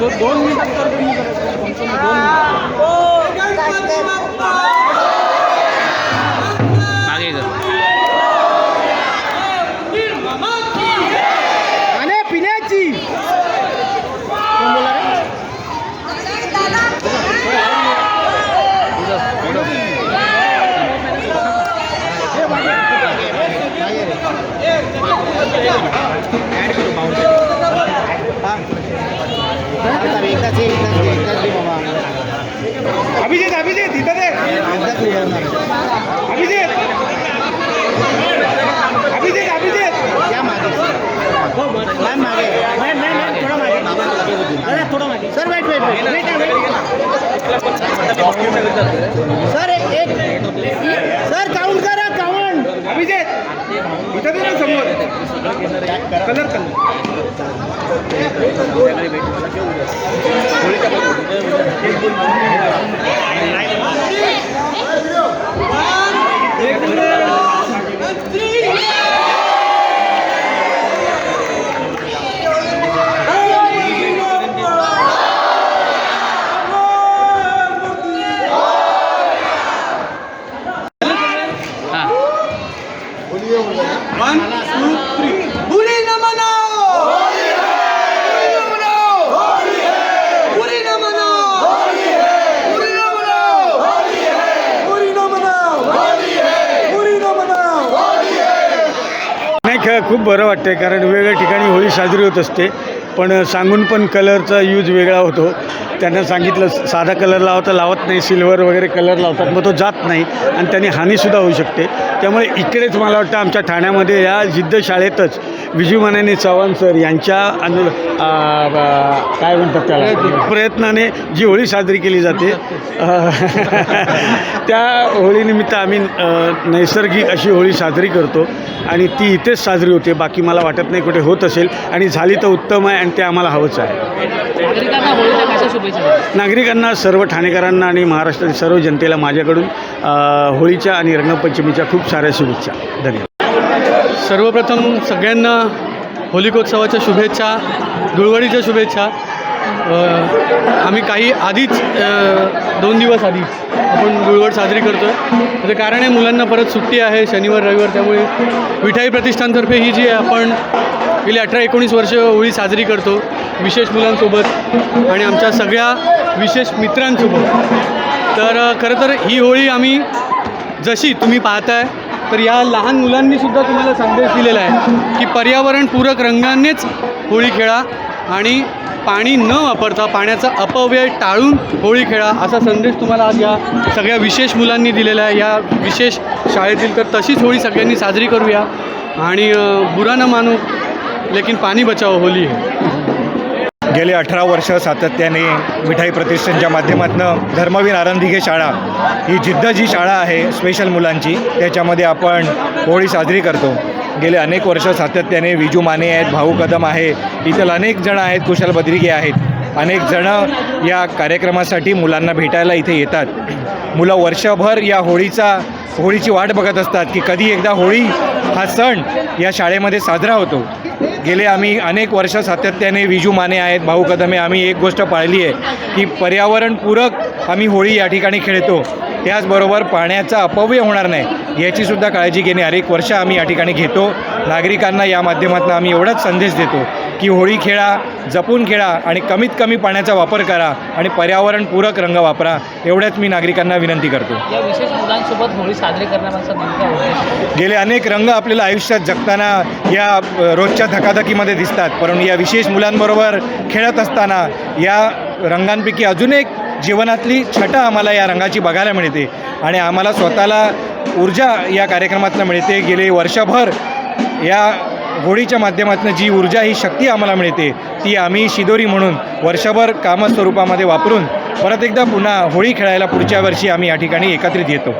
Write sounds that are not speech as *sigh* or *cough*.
तो दोन मिनिटात तर तुम्ही अभिजित अभिजित इथं दे. Abhijit. Abhijit Abhijit. Sir wait wait sir एक सर काउंट करा काउंट अभिजित. इथं दे ना समोर. कलर कलर हां वन टू थ्री बुरी न मनाओ बुरी न मनाओ बुरी न मनाओ बुरी न मनाओ बुरी न मनाओ बुरी न मनाओ नाही ख खूप बरं वाटतं आहे कारण वेगवेगळ्या ठिकाणी होळी साजरी होत असते. पण सांगून पण कलरचा यूज वेगळा होतो. त्यांना सांगितलं साधा कलर लावता लावत नाही सिल्वर वगैरे कलर लावतात मग तो जात नाही आणि त्याने हानीसुद्धा होऊ शकते. त्यामुळे इकडेच मला वाटतं आमच्या ठाण्यामध्ये या जिद्द शाळेतच विजूमानाने चव्हाण सर यांच्या अनु काय म्हणतात त्याला? प्रयत्नाने जी होळी साजरी केली जाते *laughs* त्या होळीनिमित्त आम्ही नैसर्गिक अशी होळी साजरी करतो आणि ती इथेच साजरी होते. बाकी मला वाटत नाही कुठे होत असेल. आणि झाली तर उत्तम आहे. आणि ते आम्हाला हवंच आहे. नागरिकांना सर्व ठाणेकरांना आणि महाराष्ट्रातील सर्व जनतेला माझ्याकडून होळीच्या आणि रंगपंचमीच्या खूप साऱ्या शुभेच्छा. धन्यवाद. सर्वप्रथम सगळ्यांना होलिकोत्सवाच्या शुभेच्छा धुळवडीच्या शुभेच्छा. आम्ही काही आधीच दोन दिवस आधी आपण गुळवड साजरी करतो आहे त्याचं कारण आहे मुलांना परत सुट्टी आहे शनिवार रविवार त्यामुळे विठाई प्रतिष्ठानतर्फे ही जी आपण गेली अठरा एकोणीस वर्ष होळी साजरी करतो विशेष मुलांसोबत आणि आमच्या सगळ्या विशेष मित्रांसोबत. तर खरं तर ही होळी आम्ही जशी तुम्ही पाहताय तर या लहान मुलांनी सुद्धा तुम्हाला संदेश दिलेला आहे की पर्यावरणपूरक रंगानेच होळी खेळा. आणि पाणी न वापरता पाण्याचा अपव्यय टाळून होळी खेळा असा संदेश तुम्हाला आज या सगळ्या विशेष मुलांनी दिलेला आहे. या विशेष शाळेतील तर तशीच होळी सगळ्यांनी साजरी करूया. आणि बुरा न मानू लेकिन पाणी बचाव होली है. गेले अठरा वर्ष सातत्याने मिठाई प्रतिष्ठानच्या माध्यमातून धर्मवीर आनंदिघे शाळा ही जिद्द जी शाळा आहे स्पेशल मुलांची त्याच्यामध्ये आपण होळी साजरी करतो. गेले अनेक वर्ष सातत्याने विजू माने आहेत भाऊ कदम आहे. इथं अनेक जण आहेत कुशल बद्रिके आहेत. अनेक जणं या कार्यक्रमासाठी मुलांना भेटायला इथे येतात. मुलं वर्षभर या होळीचा होळीची वाट बघत असतात की कधी एकदा होळी हा सण या शाळेमध्ये साजरा होतो. गेले आम्ही अनेक वर्ष सातत्याने विजू माने आहेत भाऊ कदमे आम्ही एक गोष्ट पाळली आहे की पर्यावरणपूरक आम्ही होळी या ठिकाणी खेळतो. त्याचबरोबर पाण्याचा अपव्यय होणार नाही. याचीसुद्धा काळजी घेणे अनेक वर्ष आम्ही या ठिकाणी घेतो. नागरिकांना या माध्यमातून आम्ही एवढाच संदेश देतो की होळी खेळा जपून खेळा आणि कमीत कमी पाण्याचा वापर करा आणि पर्यावरणपूरक रंग वापरा एवढ्याच मी नागरिकांना विनंती करतो. या विशेष मुलांसोबत होळी साजरी उद्देश गेले अनेक रंग आपल्याला आयुष्यात जगताना या रोजच्या धकाधकीमध्ये दिसतात. परंतु या विशेष मुलांबरोबर खेळत असताना या रंगांपैकी अजून एक जीवनातली छटा आम्हाला या रंगाची बघायला मिळते. आणि आम्हाला स्वतःला ऊर्जा या कार्यक्रमातून मिळते. गेले वर्षभर या होळीच्या माध्यमातून जी ऊर्जा ही शक्ती आम्हाला मिळते ती आम्ही शिदोरी म्हणून वर्षभर कामस्वरूपामध्ये वापरून परत एकदा पुन्हा होळी खेळायला पुढच्या वर्षी आम्ही या ठिकाणी एकत्रित येतो.